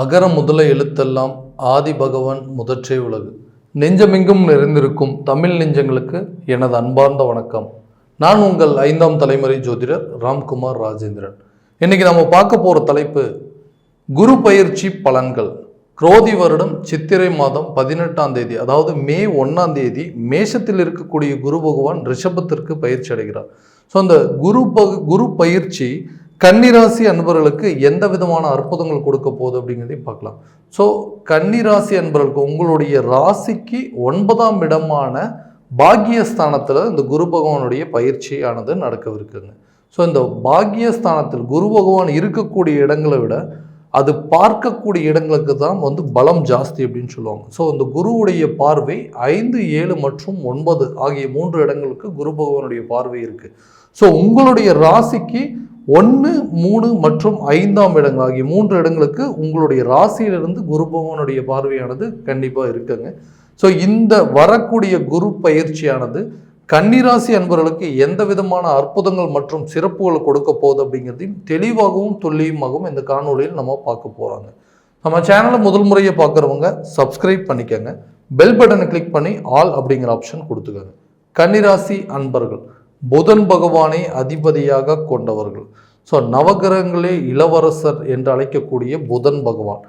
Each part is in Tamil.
அகர முதல எழுத்தெல்லாம் ஆதி பகவான் முதற்றே உலகு. நெஞ்சமெங்கும் நிறைந்திருக்கும் தமிழ் நெஞ்சங்களுக்கு எனது அன்பார்ந்த வணக்கம். நான் உங்கள் ஐந்தாம் தலைமுறை ஜோதிடர் ராம்குமார் ராஜேந்திரன். இன்னைக்கு நம்ம பார்க்க போகிற தலைப்பு குரு பயிற்சி பலன்கள். குரோதி வருடம் சித்திரை மாதம் பதினெட்டாம் தேதி அதாவது மே ஒன்றாம் தேதி மேஷத்தில் இருக்கக்கூடிய குரு பகவான் ரிஷபத்திற்கு பயிற்சி அடைகிறார். ஸோ அந்த குரு பகு குரு பயிற்சி கன்னிராசி அன்பர்களுக்கு எந்த விதமான அற்புதங்கள் கொடுக்க போகுது அப்படிங்கிறதையும் பார்க்கலாம். ஸோ கன்னிராசி அன்பர்களுக்கு உங்களுடைய ராசிக்கு ஒன்பதாம் இடமான பாக்கியஸ்தானத்தில் இந்த குரு பகவானுடைய பயிற்சியானது நடக்கவிருக்குங்க. ஸோ இந்த பாக்கியஸ்தானத்தில் குரு பகவான் இருக்கக்கூடிய இடங்களை விட அது பார்க்கக்கூடிய இடங்களுக்கு தான் வந்து பலம் ஜாஸ்தி அப்படின்னு சொல்லுவாங்க. ஸோ இந்த குருவுடைய பார்வை ஐந்து ஏழு மற்றும் ஒன்பது ஆகிய மூன்று இடங்களுக்கு குரு பகவானுடைய பார்வை இருக்குது ஸோ உங்களுடைய ராசிக்கு ஒன்று மூணு மற்றும் ஐந்தாம் இடங்கள் ஆகிய மூன்று இடங்களுக்கு உங்களுடைய ராசியிலிருந்து குரு பகவானுடைய பார்வையானது கண்டிப்பாக இருக்குங்க. ஸோ இந்த வரக்கூடிய குரு பயிற்சியானது கன்னிராசி அன்பர்களுக்கு எந்த விதமான அற்புதங்கள் மற்றும் சிறப்புகள் கொடுக்க போகுது அப்படிங்கிறதையும் தெளிவாகவும் துல்லியமாகவும் இந்த காணொலியில் நம்ம பார்க்க போகிறாங்க நம்ம சேனலை முதல் முறையை பார்க்குறவங்க சப்ஸ்கிரைப் பண்ணிக்கோங்க. பெல் பட்டனை கிளிக் பண்ணி ஆல் அப்படிங்கிற ஆப்ஷன் கொடுத்துக்கோங்க. கன்னிராசி அன்பர்கள் புதன் பகவானை அதிபதியாக கொண்டவர்கள். ஸோ நவகிரகங்களே இளவரசர் என்று அழைக்கக்கூடிய புதன் பகவான்.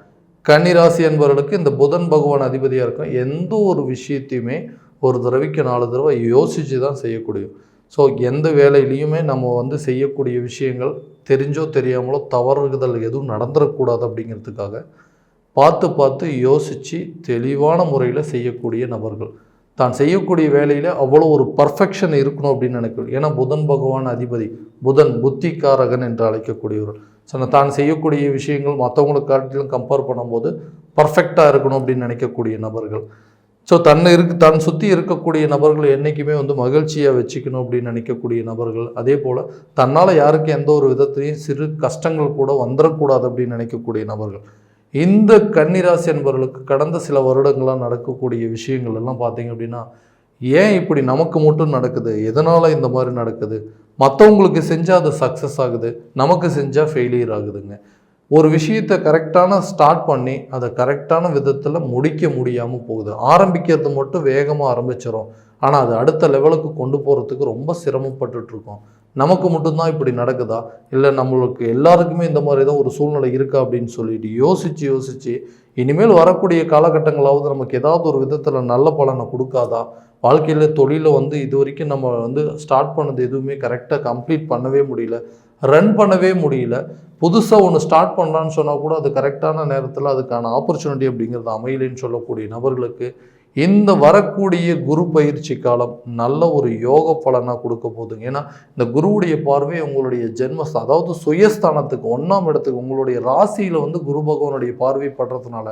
கன்னிராசி என்பவர்களுக்கு இந்த புதன் பகவான் அதிபதியாக இருக்கும் எந்த ஒரு விஷயத்தையுமே ஒரு தடவைக்கு நாலு தடவை யோசித்து தான் செய்யக்கூடியும் ஸோ எந்த வேலையிலையுமே நம்ம வந்து செய்யக்கூடிய விஷயங்கள் தெரிஞ்சோ தெரியாமலோ தவறுதல் எதுவும் நடந்துடக்கூடாது அப்படிங்கிறதுக்காக பார்த்து பார்த்து யோசித்து தெளிவான முறையில் செய்யக்கூடிய நபர்கள். தான் செய்யக்கூடிய வேலையில் அவ்வளோ ஒரு பர்ஃபெக்ஷன் இருக்கணும் அப்படின்னு நினைக்கிறோம் ஏன்னா புதன் பகவான் அதிபதி புதன் புத்திகாரகன் என்று அழைக்கக்கூடியவர் ஸோ தான் செய்யக்கூடிய விஷயங்கள் மற்றவங்களுக்கு காட்டிலும் கம்பேர் பண்ணும்போது பர்ஃபெக்டாக இருக்கணும் அப்படின்னு நினைக்கக்கூடிய நபர்கள். ஸோ தன்னை இருக்கு தன் சுற்றி இருக்கக்கூடிய நபர்கள் என்றைக்குமே வந்து மகிழ்ச்சியாக வச்சுக்கணும் அப்படின்னு நினைக்கக்கூடிய நபர்கள். அதே போல் தன்னால் யாருக்கு எந்த ஒரு விதத்திலையும் சிறு கஷ்டங்கள் கூட வந்துடக்கூடாது அப்படின்னு நினைக்கக்கூடிய நபர்கள். இந்த கன்னிராசி என்பவர்களுக்கு கடந்த சில வருடங்களாக நடக்கக்கூடிய விஷயங்கள் எல்லாம் பார்த்தீங்க அப்படின்னா ஏன் இப்படி நமக்கு மட்டும் நடக்குது? எதனால் இந்த மாதிரி நடக்குது? மற்றவங்களுக்கு செஞ்சால் அது சக்ஸஸ் ஆகுது. நமக்கு செஞ்சால் ஃபெயிலியர் ஆகுதுங்க. ஒரு விஷயத்தை கரெக்டான ஸ்டார்ட் பண்ணி அதை கரெக்டான விதத்தில் முடிக்க முடியாமல் போகுது. ஆரம்பிக்கிறது மட்டும் வேகமாக ஆரம்பிச்சிடும் ஆனால் அது அடுத்த லெவலுக்கு கொண்டு போகிறதுக்கு ரொம்ப சிரமப்பட்டுட்ருக்கோம் நமக்கு மட்டும்தான் இப்படி நடக்குதா? இல்லை நம்மளுக்கு எல்லாருக்குமே இந்த மாதிரி தான் ஒரு சூழ்நிலை இருக்கா அப்படின்னு சொல்லிட்டு யோசித்து யோசித்து இனிமேல் வரக்கூடிய காலகட்டங்களாவது நமக்கு ஏதாவது ஒரு விதத்தில் நல்ல பலனை கொடுக்காதா? வாழ்க்கையில் தொழிலை வந்து இது வரைக்கும் நம்ம வந்து ஸ்டார்ட் பண்ணது எதுவுமே கரெக்டாக கம்ப்ளீட் பண்ணவே முடியல. ரன் பண்ணவே முடியல. புதுசாக ஒன்று ஸ்டார்ட் பண்ணலான்னு சொன்னால் கூட அது கரெக்டான நேரத்தில் அதுக்கான ஆப்பர்ச்சுனிட்டி அப்படிங்கிறது அமையலைன்னு சொல்லக்கூடிய நபர்களுக்கு இந்த வரக்கூடிய குரு பயிற்சி காலம் நல்ல ஒரு யோக பலனாக கொடுக்க போகுதுங்க ஏன்னா இந்த குருவுடைய பார்வை உங்களுடைய ஜென்மஸ்தான் அதாவது சுயஸ்தானத்துக்கு ஒன்றாம் இடத்துக்கு உங்களுடைய ராசியில் வந்து குரு பகவானுடைய பார்வை படுறதுனால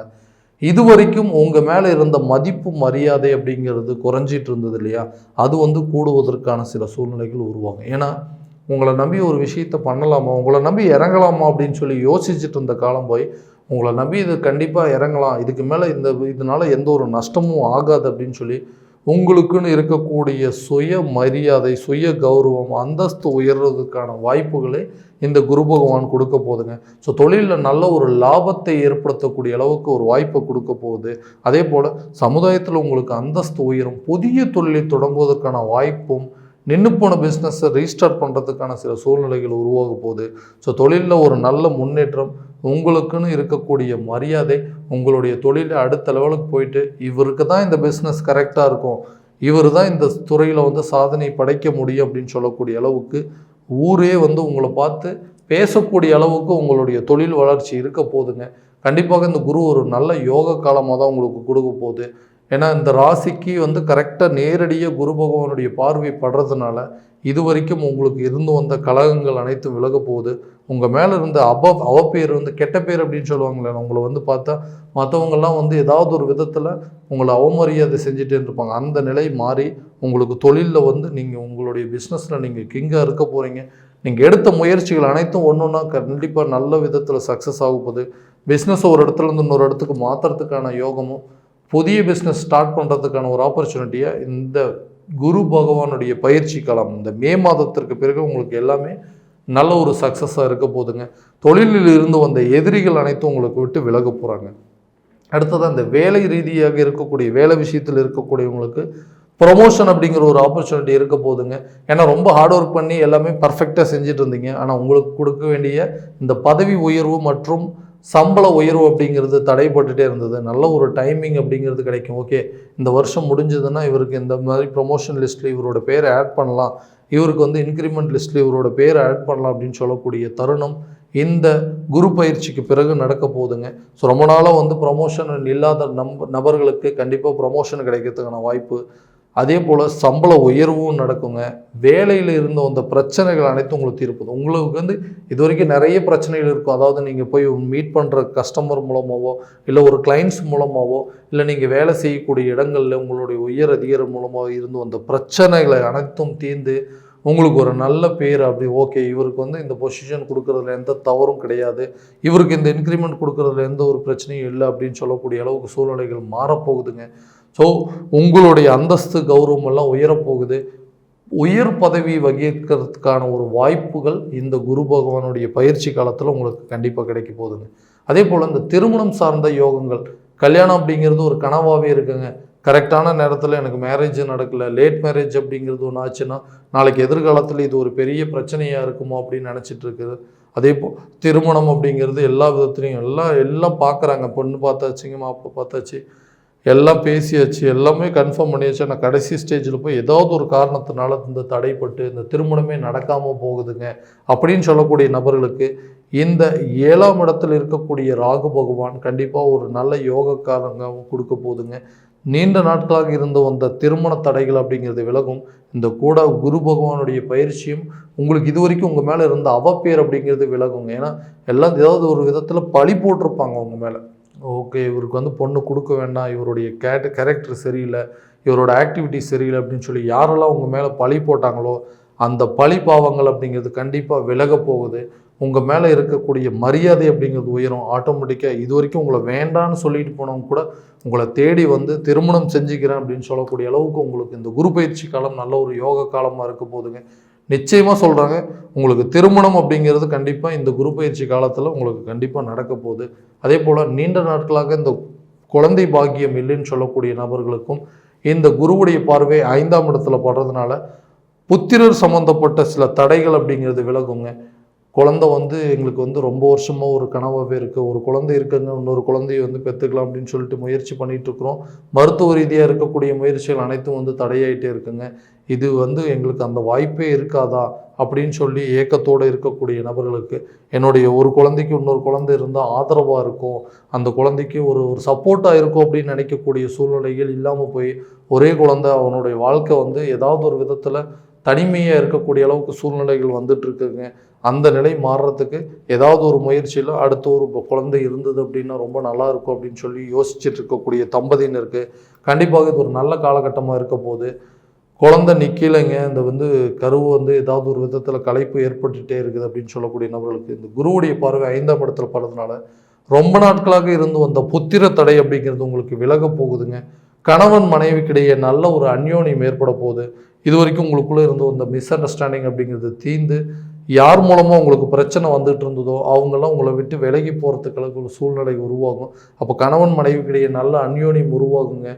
இது வரைக்கும் உங்கள் மேலே இருந்த மதிப்பு மரியாதை அப்படிங்கிறது குறைஞ்சிட்டு இருந்தது இல்லையா? அது வந்து கூடுவதற்கான சில சூழ்நிலைகள் உருவாகும் ஏன்னா உங்களை நம்பி ஒரு விஷயத்த பண்ணலாமா உங்களை நம்பி இறங்கலாமா அப்படின்னு சொல்லி யோசிச்சுட்டு இருந்த காலம் போய் உங்களை நம்பி இது கண்டிப்பாக இறங்கலாம். இதுக்கு மேலே இந்த இதனால் எந்த ஒரு நஷ்டமும் ஆகாது அப்படின்னு சொல்லி உங்களுக்குன்னு இருக்கக்கூடிய சுய மரியாதை சுய கௌரவம் அந்தஸ்து உயர்றதுக்கான வாய்ப்புகளை இந்த குரு பகவான் கொடுக்க போகுதுங்க. ஸோ தொழிலில் நல்ல ஒரு லாபத்தை ஏற்படுத்தக்கூடிய அளவுக்கு ஒரு வாய்ப்பை கொடுக்க போகுது. அதே போல் சமுதாயத்தில் உங்களுக்கு அந்தஸ்து உயரும். புதிய தொழிலை தொடங்குவதற்கான வாய்ப்பும் நின்று போன பிஸ்னஸை ரீஸ்டார்ட் பண்ணுறதுக்கான சில சூழ்நிலைகள் உருவாக போகுது. ஸோ தொழிலில் ஒரு நல்ல முன்னேற்றம் உங்களுக்குன்னு இருக்கக்கூடிய மரியாதை உங்களுடைய தொழில் அடுத்த லெவலுக்கு போயிட்டு இவருக்கு தான் இந்த பிஸ்னஸ் கரெக்டாக இருக்கும். இவர் தான் இந்த துறையில் வந்து சாதனை படைக்க முடியும் அப்படின்னு சொல்லக்கூடிய அளவுக்கு ஊரே வந்து உங்களை பார்த்து பேசக்கூடிய அளவுக்கு உங்களுடைய தொழில் வளர்ச்சி இருக்க போகுதுங்க கண்டிப்பாக இந்த குரு ஒரு நல்ல யோக காலமாக தான் உங்களுக்கு கொடுக்க போகுது. ஏன்னா இந்த ராசிக்கு வந்து கரெக்டாக நேரடியாக குரு பகவானுடைய பார்வை படுறதுனால இது வரைக்கும் உங்களுக்கு இருந்து வந்த கழகங்கள் அனைத்தும் விலக போகுது. உங்கள் மேலே இருந்த அப அவப்பேர் வந்து கெட்ட பேர் அப்படின்னு சொல்லுவாங்களே உங்களை வந்து பார்த்தா மற்றவங்கெல்லாம் வந்து ஏதாவது ஒரு விதத்தில் உங்களை அவமரியாதை செஞ்சுட்டே இருப்பாங்க அந்த நிலை மாறி உங்களுக்கு தொழிலில் வந்து நீங்கள் உங்களுடைய பிஸ்னஸில் நீங்கள் கிங்காக இருக்க போகிறீங்க நீங்கள் எடுத்த முயற்சிகள் அனைத்தும் ஒன்று ஒன்றா கண்டிப்பாக நல்ல விதத்தில் சக்ஸஸ் ஆக போகுது. பிஸ்னஸை ஒரு இடத்துல இருந்து இன்னொரு இடத்துக்கு மாற்றுறதுக்கான யோகமும் புதிய பிஸ்னஸ் ஸ்டார்ட் பண்ணுறதுக்கான ஒரு ஆப்பர்ச்சுனிட்டியாக இந்த குரு பகவானுடைய பயிற்சி காலம் இந்த மே மாதத்திற்கு பிறகு உங்களுக்கு எல்லாமே நல்ல ஒரு சக்ஸஸாக இருக்க போதுங்க. தொழிலில் இருந்து வந்த எதிரிகள் அனைத்தும் உங்களுக்கு விட்டு விலக போகிறாங்க அடுத்தது அந்த வேலை ரீதியாக இருக்கக்கூடிய வேலை விஷயத்தில் இருக்கக்கூடியவங்களுக்கு ப்ரொமோஷன் அப்படிங்கிற ஒரு ஆப்பர்ச்சுனிட்டி இருக்க போதுங்க. ஏன்னா ரொம்ப ஹார்ட் ஒர்க் பண்ணி எல்லாமே பர்ஃபெக்டாக செஞ்சுட்டு இருந்தீங்க. ஆனால் உங்களுக்கு கொடுக்க வேண்டிய இந்த பதவி உயர்வு மற்றும் சம்பள உயர்வு அப்படிங்கிறது தடைப்பட்டுட்டே இருந்தது. நல்ல ஒரு டைமிங் அப்படிங்கிறது கிடைக்கும். ஓகே இந்த வருஷம் முடிஞ்சதுன்னா இவருக்கு இந்த மாதிரி ப்ரொமோஷன் லிஸ்ட்டில் இவரோட பேரை ஆட் பண்ணலாம். இவருக்கு வந்து இன்க்ரிமெண்ட் லிஸ்ட்டில் இவரோட பேர் ஆட் பண்ணலாம் அப்படின்னு சொல்லக்கூடிய தருணம் இந்த குரு பயிற்சிக்கு பிறகு நடக்க போகுதுங்க. ஸோ ரொம்ப நாளாக வந்து ப்ரொமோஷன் இல்லாத நம்ப நபர்களுக்கு கண்டிப்பாக ப்ரொமோஷன் கிடைக்கிறதுக்கான வாய்ப்பு அதே போல் சம்பள உயர்வும் நடக்குங்க. வேலையில் இருந்த அந்த பிரச்சனைகள் அனைத்தும் உங்களுக்கு தீர்ப்பது உங்களுக்கு வந்து இது வரைக்கும் நிறைய பிரச்சனைகள் இருக்கும். அதாவது நீங்கள் போய் மீட் பண்ணுற கஸ்டமர் மூலமாகவோ இல்லை ஒரு கிளைண்ட்ஸ் மூலமாகவோ இல்லை நீங்கள் வேலை செய்யக்கூடிய இடங்களில் உங்களுடைய உயர் அதிகாரம் மூலமாக இருந்து வந்த பிரச்சனைகளை அனைத்தும் தீர்ந்து உங்களுக்கு ஒரு நல்ல பேர் அப்படி ஓகே இவருக்கு வந்து இந்த பொசிஷன் கொடுக்குறதுல எந்த தவறும் கிடையாது. இவருக்கு இந்த இன்க்ரிமெண்ட் கொடுக்குறதுல எந்த ஒரு பிரச்சனையும் இல்லை அப்படின்னு சொல்லக்கூடிய அளவுக்கு சூழ்நிலைகள் மாறப்போகுதுங்க. ஸோ உங்களுடைய அந்தஸ்து கௌரவமெல்லாம் உயரப்போகுது. உயர் பதவி வகிக்கிறதுக்கான ஒரு வாய்ப்புகள் இந்த குரு பகவானுடைய பயிற்சி காலத்தில் உங்களுக்கு கண்டிப்பாக கிடைக்க போகுதுங்க. அதே போல் இந்த திருமணம் சார்ந்த யோகங்கள் கல்யாணம் அப்படிங்கிறது ஒரு கனவாகவே இருக்குங்க. கரெக்டான நேரத்தில் எனக்கு மேரேஜ் நடக்கலை லேட் மேரேஜ் அப்படிங்கிறது ஒன்று ஆச்சுன்னா நாளைக்கு எதிர்காலத்தில் இது ஒரு பெரிய பிரச்சனையாக இருக்குமோ அப்படின்னு நினச்சிட்டு இருக்குது. அதே போ திருமணம் அப்படிங்கிறது எல்லா விதத்துலையும் எல்லாம் எல்லாம் பார்க்குறாங்க பொண்ணு பார்த்தாச்சுங்க மாப்பிள்ளை பார்த்தாச்சு. எல்லாம் பேசியாச்சு எல்லாமே கன்ஃபார்ம் பண்ணியாச்சு. ஆனால் கடைசி ஸ்டேஜில் போய் ஏதாவது ஒரு காரணத்தினால இந்த தடைப்பட்டு இந்த திருமணமே நடக்காமல் போகுதுங்க அப்படின்னு சொல்லக்கூடிய நபர்களுக்கு இந்த ஏழாம் இடத்தில் இருக்கக்கூடிய ராகு பகவான் கண்டிப்பாக ஒரு நல்ல யோகக்காரங்க கொடுக்க போகுதுங்க. நீண்ட நாட்களாக இருந்து வந்த திருமண தடைகள் அப்படிங்கிறது விலகும். இந்த கூட குரு பகவானுடைய பயிற்சியும் உங்களுக்கு இது வரைக்கும் உங்கள் மேலே இருந்த அவப்பேர் அப்படிங்கிறது விலகுங்க. ஏன்னா எல்லாம் ஏதாவது ஒரு விதத்தில் பழி போட்டிருப்பாங்க உங்கள் மேலே. ஓகே இவருக்கு வந்து பொண்ணு கொடுக்க வேண்டாம் இவருடைய கேட் கேரக்டர் சரியில்லை இவரோட ஆக்டிவிட்டி சரியில்லை அப்படின்னு சொல்லி யாரெல்லாம் உங்கள் மேலே பழி போட்டாங்களோ அந்த பழி பாவங்கள் அப்படிங்கிறது கண்டிப்பாக விலக போகுது. உங்கள் மேலே இருக்கக்கூடிய மரியாதை அப்படிங்கிறது உயரும். ஆட்டோமேட்டிக்காக இது வரைக்கும் உங்களை வேண்டான்னு சொல்லிட்டு போனவங்க கூட உங்களை தேடி வந்து திருமணம் செஞ்சுக்கிறேன் அப்படின்னு சொல்லக்கூடிய அளவுக்கு உங்களுக்கு இந்த குரு பயிற்சி காலம் நல்ல ஒரு யோக காலமாக இருக்க போதுங்க நிச்சயமாக சொல்கிறாங்க உங்களுக்கு திருமணம் அப்படிங்கிறது கண்டிப்பாக இந்த குரு பயிற்சி காலத்தில் உங்களுக்கு கண்டிப்பாக நடக்க போகுது. அதே போல் நீண்ட நாட்களாக இந்த குழந்தை பாக்கியம் இல்லைன்னு சொல்லக்கூடிய நபர்களுக்கும் இந்த குருவுடைய பார்வை ஐந்தாம் இடத்துல படுறதுனால புத்திரர் சம்மந்தப்பட்ட சில தடைகள் அப்படிங்கிறது விலகுங்க. குழந்தை வந்து எங்களுக்கு வந்து ரொம்ப வருஷமாக ஒரு கனவாகவே இருக்குது ஒரு குழந்தை இருக்குங்க. இன்னொரு குழந்தைய வந்து பெற்றுக்கலாம் அப்படின்னு சொல்லிட்டு முயற்சி பண்ணிகிட்ருக்குறோம் இருக்கிறோம். மருத்துவ ரீதியாக இருக்கக்கூடிய முயற்சிகள் அனைத்தும் வந்து தடையாயிட்டே இருக்குங்க. இது வந்து எங்களுக்கு அந்த வாய்ப்பே இருக்காதா அப்படின்னு சொல்லி ஏக்கத்தோடு இருக்கக்கூடிய நபர்களுக்கு என்னுடைய ஒரு குழந்தைக்கு இன்னொரு குழந்தை இருந்தால் ஆதரவாக இருக்கும். அந்த குழந்தைக்கு ஒரு ஒரு சப்போர்ட்டாக இருக்கும் அப்படின்னு நினைக்கக்கூடிய சூழ்நிலைகள் இல்லாமல் போய் ஒரே குழந்தை அவனுடைய வாழ்க்கை வந்து ஏதாவது ஒரு விதத்தில் தனிமையாக இருக்கக்கூடிய அளவுக்கு சூழ்நிலைகள் வந்துட்டுருக்குங்க அந்த நிலை மாறுறதுக்கு ஏதாவது ஒரு முயற்சியில் அடுத்த ஒரு குழந்தை இருந்தது அப்படின்னா ரொம்ப நல்லா இருக்கும் அப்படின்னு சொல்லி யோசிச்சுட்டு இருக்கக்கூடிய தம்பதியினருக்கு கண்டிப்பாக இது ஒரு நல்ல காலகட்டமாக இருக்க போகுது. குழந்தை நிற்கலைங்க இந்த வந்து கருவு வந்து ஏதாவது ஒரு விதத்தில் களைப்பு ஏற்பட்டுகிட்டே இருக்குது அப்படின்னு சொல்லக்கூடிய நபர்களுக்கு இந்த குருவுடைய பார்வை ஐந்தாம் இடத்துல படுறதுனால ரொம்ப நாட்களாக இருந்து வந்த புத்திர தடை அப்படிங்கிறது உங்களுக்கு விலக போகுதுங்க. கணவன் மனைவிக்கிடையே நல்ல ஒரு அந்யோன்யம் ஏற்பட போகுது. இது வரைக்கும் உங்களுக்குள்ளே இருந்து வந்த மிஸ் அண்டர்ஸ்டாண்டிங் அப்படிங்கிறது தீந்து யார் மூலமாக உங்களுக்கு பிரச்சனை வந்துட்டு இருந்ததோ அவங்கெல்லாம் உங்களை விட்டு விலகி போகிறதுக்கு ஒரு சூழ்நிலை உருவாகும். அப்போ கணவன் மனைவிக்கிடையே நல்ல அந்யோன்யம் உருவாகுங்க.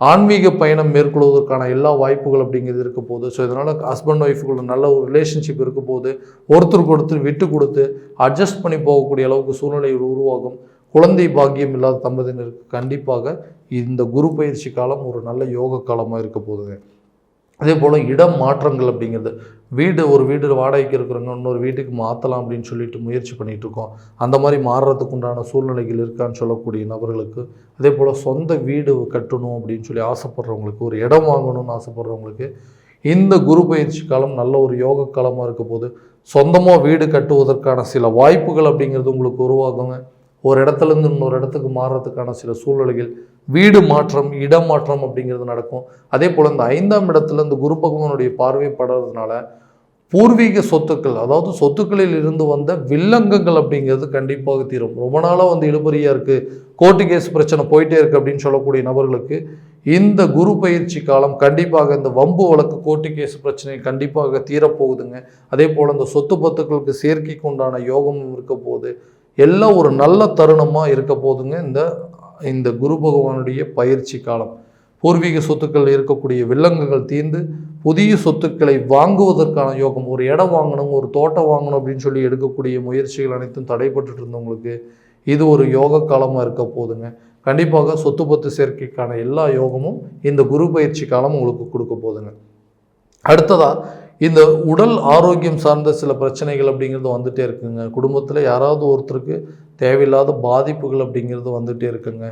ஆன்மீக பயணம் மேற்கொள்வதற்கான எல்லா வாய்ப்புகள் அப்படிங்கிறது இருக்க போகுது. ஸோ இதனால் ஹஸ்பண்ட் ஒய்ஃபுக்குள்ள நல்ல ஒரு ரிலேஷன்ஷிப் இருக்க போது ஒருத்தருக்கு ஒருத்தர் விட்டு கொடுத்து அட்ஜஸ்ட் பண்ணி போகக்கூடிய அளவுக்கு சூழ்நிலைகள் உருவாகும். குழந்தை பாக்கியம் இல்லாத தம்பதியினருக்கு கண்டிப்பாக இந்த குரு பயிற்சி காலம் ஒரு நல்ல யோக காலமாக இருக்க போகுதுங்க. அதே போல் இடம் மாற்றங்கள் அப்படிங்கிறது. வீடு ஒரு வீடு வாடகைக்கு இருக்கிறவங்க இன்னொரு வீட்டுக்கு மாற்றலாம் அப்படின்னு சொல்லிட்டு முயற்சி பண்ணிகிட்டு இருக்கோம். அந்த மாதிரி மாறுறதுக்கு உண்டான சூழ்நிலைகள் இருக்கான்னு சொல்லக்கூடிய நபர்களுக்கு அதே போல் சொந்த வீடு கட்டணும் அப்படின்னு சொல்லி ஆசைப்படுறவங்களுக்கு ஒரு இடம் வாங்கணும்னு ஆசைப்படுறவங்களுக்கு இந்த குரு பயிற்சி காலம் நல்ல ஒரு யோக காலமாக இருக்க போது சொந்தமாக வீடு கட்டுவதற்கான சில வாய்ப்புகள் அப்படிங்கிறது உங்களுக்கு உருவாகுங்க. ஒரு இடத்துலேருந்து இன்னொரு இடத்துக்கு மாறுறதுக்கான சில சூழ்நிலைகள் வீடு மாற்றம் இடம் மாற்றம் அப்படிங்கிறது நடக்கும். அதே போல் இந்த ஐந்தாம் இடத்துல இந்த குரு பகவானுடைய பார்வை படுறதுனால பூர்வீக சொத்துக்கள் அதாவது சொத்துக்களில் இருந்து வந்த வில்லங்கங்கள் அப்படிங்கிறது கண்டிப்பாக தீரும். ரொம்ப நாளாக வந்து இழுபறியாக இருக்குது கோர்ட்டு கேஸ் பிரச்சனை போயிட்டே இருக்குது அப்படின்னு சொல்லக்கூடிய நபர்களுக்கு இந்த குரு பயிற்சி காலம் கண்டிப்பாக இந்த வம்பு வழக்கு கோர்ட்டு கேஸ் பிரச்சனை கண்டிப்பாக தீரப்போகுதுங்க. அதே போல் இந்த சொத்து பத்துக்களுக்கு சேர்க்கைக்கு உண்டான யோகமும் இருக்க போகுது. எல்லாம் ஒரு நல்ல தருணமாக இருக்க போகுதுங்க. இந்த இந்த குரு பகவானுடைய பயிற்சி காலம். பூர்வீக சொத்துக்கள் இருக்கக்கூடிய வில்லங்குகள் தீர்ந்து புதிய சொத்துக்களை வாங்குவதற்கான யோகம் ஒரு இடம் வாங்கணும் ஒரு தோட்டம் வாங்கணும் அப்படின்னு சொல்லி எடுக்கக்கூடிய முயற்சிகள் அனைத்தும் தடைப்பட்டுட்டு இருந்தவங்களுக்கு இது ஒரு யோக காலமாக இருக்க போகுதுங்க கண்டிப்பாக சொத்து பத்து சேர்க்கைக்கான எல்லா யோகமும் இந்த குரு பயிற்சி காலம் உங்களுக்கு கொடுக்க போகுதுங்க அடுத்ததாக இந்த உடல் ஆரோக்கியம் சார்ந்த சில பிரச்சனைகள் அப்படிங்கிறது வந்துகிட்டே இருக்குங்க. குடும்பத்தில் யாராவது ஒருத்தருக்கு தேவையில்லாத பாதிப்புகள் அப்படிங்கிறது வந்துகிட்டே இருக்குங்க.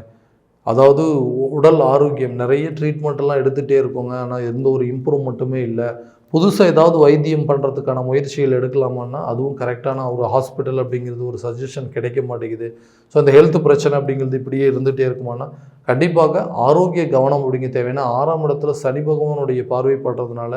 அதாவது உ- உடல் ஆரோக்கியம் நிறைய ட்ரீட்மெண்ட்டெல்லாம் எடுத்துகிட்டே இருக்கோங்க. ஆனால் எந்த ஒரு இம்ப்ரூவ்மெண்ட்டுமே இல்லை. புதுசாக ஏதாவது வைத்தியம் பண்ணுறதுக்கான முயற்சிகள் எடுக்கலாமான்னா அதுவும் கரெக்டான ஒரு ஹாஸ்பிட்டல் அப்படிங்கிறது ஒரு சஜஷன் கிடைக்க மாட்டேங்குது. ஸோ அந்த ஹெல்த் பிரச்சனை அப்படிங்கிறது இப்படியே இருந்துகிட்டே இருக்குமானா கண்டிப்பாக ஆரோக்கிய கவனம் அப்படிங்க தேவைன்னா ஆறாம் இடத்துல சனி பகவானுடைய பார்வை படுறதுனால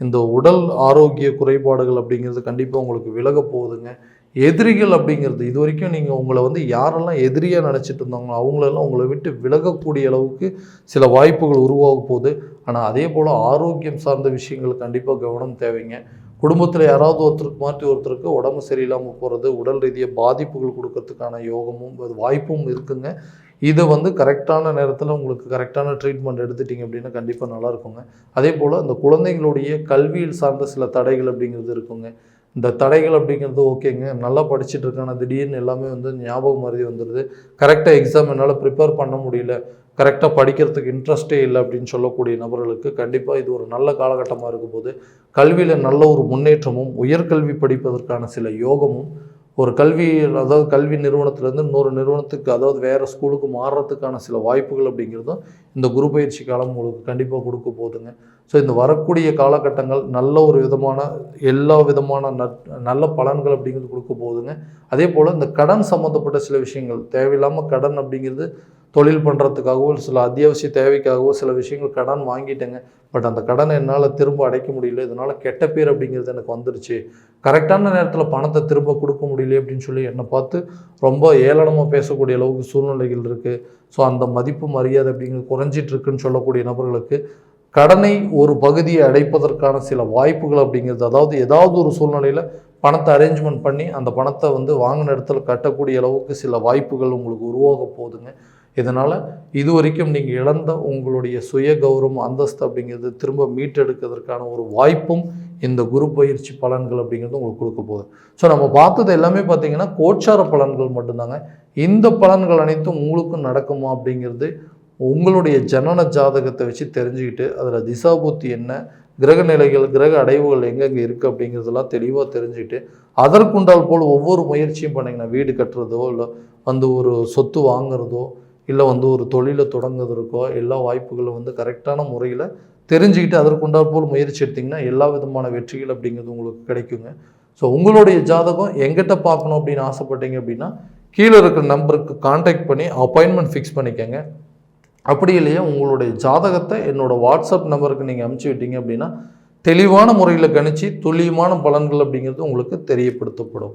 இந்த உடல் ஆரோக்கிய குறைபாடுகள் அப்படிங்கிறது கண்டிப்பாக உங்களுக்கு விலக போகுதுங்க. எதிரிகள் அப்படிங்கிறது இது வரைக்கும் நீங்கள் உங்களை வந்து யாரெல்லாம் எதிரியாக நினச்சிட்டு இருந்தாங்களோ அவங்களெல்லாம் உங்களை விட்டு விலகக்கூடிய அளவுக்கு சில வாய்ப்புகள் உருவாக போகுது. ஆனால் அதே போல் ஆரோக்கியம் சார்ந்த விஷயங்கள் கண்டிப்பாக கவனம் தேவைங்க. குடும்பத்தில் யாராவது ஒருத்தருக்கு மாற்றி ஒருத்தருக்கு உடம்பு சரியில்லாமல் போகிறது உடல் ரீதியாக பாதிப்புகள் கொடுக்கறதுக்கான யோகமும் அது வாய்ப்பும் இருக்குங்க. இதை வந்து கரெக்டான நேரத்தில் உங்களுக்கு கரெக்டான ட்ரீட்மெண்ட் எடுத்துட்டீங்க அப்படின்னா கண்டிப்பாக நல்லா இருக்குங்க அதே போல் அந்த குழந்தைங்களுடைய கல்வியில் சார்ந்த சில தடைகள் அப்படிங்கிறது இருக்குங்க. இந்த தடைகள் அப்படிங்கிறது ஓகேங்க. நல்லா படிச்சுட்டு இருக்கான திடீர்னு எல்லாமே வந்து ஞாபகம் மாதிரி வந்துடுது கரெக்டாக எக்ஸாம் என்னால் ப்ரிப்பேர் பண்ண முடியல. கரெக்டாக படிக்கிறதுக்கு இன்ட்ரெஸ்ட்டே இல்லை அப்படின்னு சொல்லக்கூடிய நபர்களுக்கு கண்டிப்பாக இது ஒரு நல்ல காலகட்டமாக இருக்கும் போது கல்வியில் நல்ல ஒரு முன்னேற்றமும் உயர்கல்வி படிப்பதற்கான சில யோகமும் ஒரு கல்வி அதாவது கல்வி நிறுவனத்திலேருந்து இன்னொரு நிறுவனத்துக்கு அதாவது வேறு ஸ்கூலுக்கு மாறுறதுக்கான சில வாய்ப்புகள் அப்படிங்கிறதும் இந்த குரு பயிற்சி காலம் உங்களுக்கு கண்டிப்பாக கொடுக்க போகுதுங்க. ஸோ இந்த வரக்கூடிய காலகட்டங்கள் நல்ல ஒரு விதமான எல்லா விதமான நல்ல பலன்கள் அப்படிங்கிறது கொடுக்க போகுதுங்க. அதே போல் இந்த கடன் சம்மந்தப்பட்ட சில விஷயங்கள் தேவையில்லாமல் கடன் அப்படிங்கிறது தொழில் பண்ணுறதுக்காகவோ சில அத்தியாவசிய தேவைக்காகவோ சில விஷயங்கள் கடன் வாங்கிட்டேங்க. பட் அந்த கடனை என்னால் திரும்ப அடைக்க முடியல. இதனால் கெட்ட பேர் அப்படிங்கிறது எனக்கு வந்துருச்சு. கரெக்டான நேரத்தில் பணத்தை திரும்ப கொடுக்க முடியல அப்படின்னு சொல்லி என்னை பார்த்து ரொம்ப ஏளனமாக பேசக்கூடிய அளவுக்கு சூழ்நிலைகள் இருக்குது ஸோ அந்த மதிப்பு மரியாதை அப்படிங்கிறது குறைஞ்சிட்ருக்குன்னு சொல்லக்கூடிய நபர்களுக்கு கடனை ஒரு பகுதியை அடைப்பதற்கான சில வாய்ப்புகள் அப்படிங்கிறது அதாவது ஏதாவது ஒரு சூழ்நிலையில் பணத்தை அரேஞ்ச்மெண்ட் பண்ணி அந்த பணத்தை வந்து வாங்கின இடத்துல கட்டக்கூடிய அளவுக்கு சில வாய்ப்புகள் உங்களுக்கு உருவாக போகுதுங்க. இதனால் இது வரைக்கும் நீங்கள் இழந்த உங்களுடைய சுய கௌரவம் அந்தஸ்து அப்படிங்கிறது திரும்ப மீட்டெடுக்கிறதுக்கான ஒரு வாய்ப்பும் இந்த குரு பயிற்சி பலன்கள் அப்படிங்கிறது உங்களுக்கு கொடுக்க போகுது. ஸோ நம்ம பார்த்தது எல்லாமே பார்த்தீங்கன்னா கோச்சார பலன்கள் மட்டும்தாங்க. இந்த பலன்கள் அனைத்தும் உங்களுக்கும் நடக்குமா அப்படிங்கிறது உங்களுடைய ஜனன ஜாதகத்தை வச்சு தெரிஞ்சுக்கிட்டு அதில் திசாபூத்தி என்ன கிரக நிலைகள் கிரக அடைவுகள் எங்கெங்கே இருக்குது அப்படிங்கிறதெல்லாம் தெளிவாக தெரிஞ்சுக்கிட்டு அதற்குண்டால் போல் ஒவ்வொரு முயற்சியும் பண்ணிங்கன்னா வீடு கட்டுறதோ இல்லை வந்து ஒரு சொத்து வாங்குறதோ இல்லை வந்து ஒரு தொழிலை தொடங்குறதுக்கோ எல்லா வாய்ப்புகளும் வந்து கரெக்டான முறையில் தெரிஞ்சுக்கிட்டு அதற்குண்டால் போல் முயற்சி எடுத்திங்கன்னா எல்லா விதமான வெற்றிகள் அப்படிங்கிறது உங்களுக்கு கிடைக்குங்க. ஸோ உங்களுடைய ஜாதகம் எங்கிட்ட பார்க்கணும் அப்படின்னு ஆசைப்பட்டீங்க அப்படின்னா கீழே இருக்கிற நம்பருக்கு காண்டாக்ட் பண்ணி அப்பாயின்மெண்ட் ஃபிக்ஸ் பண்ணிக்கோங்க. அப்படி இல்லையா உங்களுடைய ஜாதகத்தை என்னோடய வாட்ஸ்அப் நம்பருக்கு நீங்கள் அனுப்பிச்சி விட்டீங்க அப்படின்னா தெளிவான முறையில் கணிச்சு துல்லியமான பலன்கள் அப்படிங்கிறது உங்களுக்கு தெரியப்படுத்தப்படும்.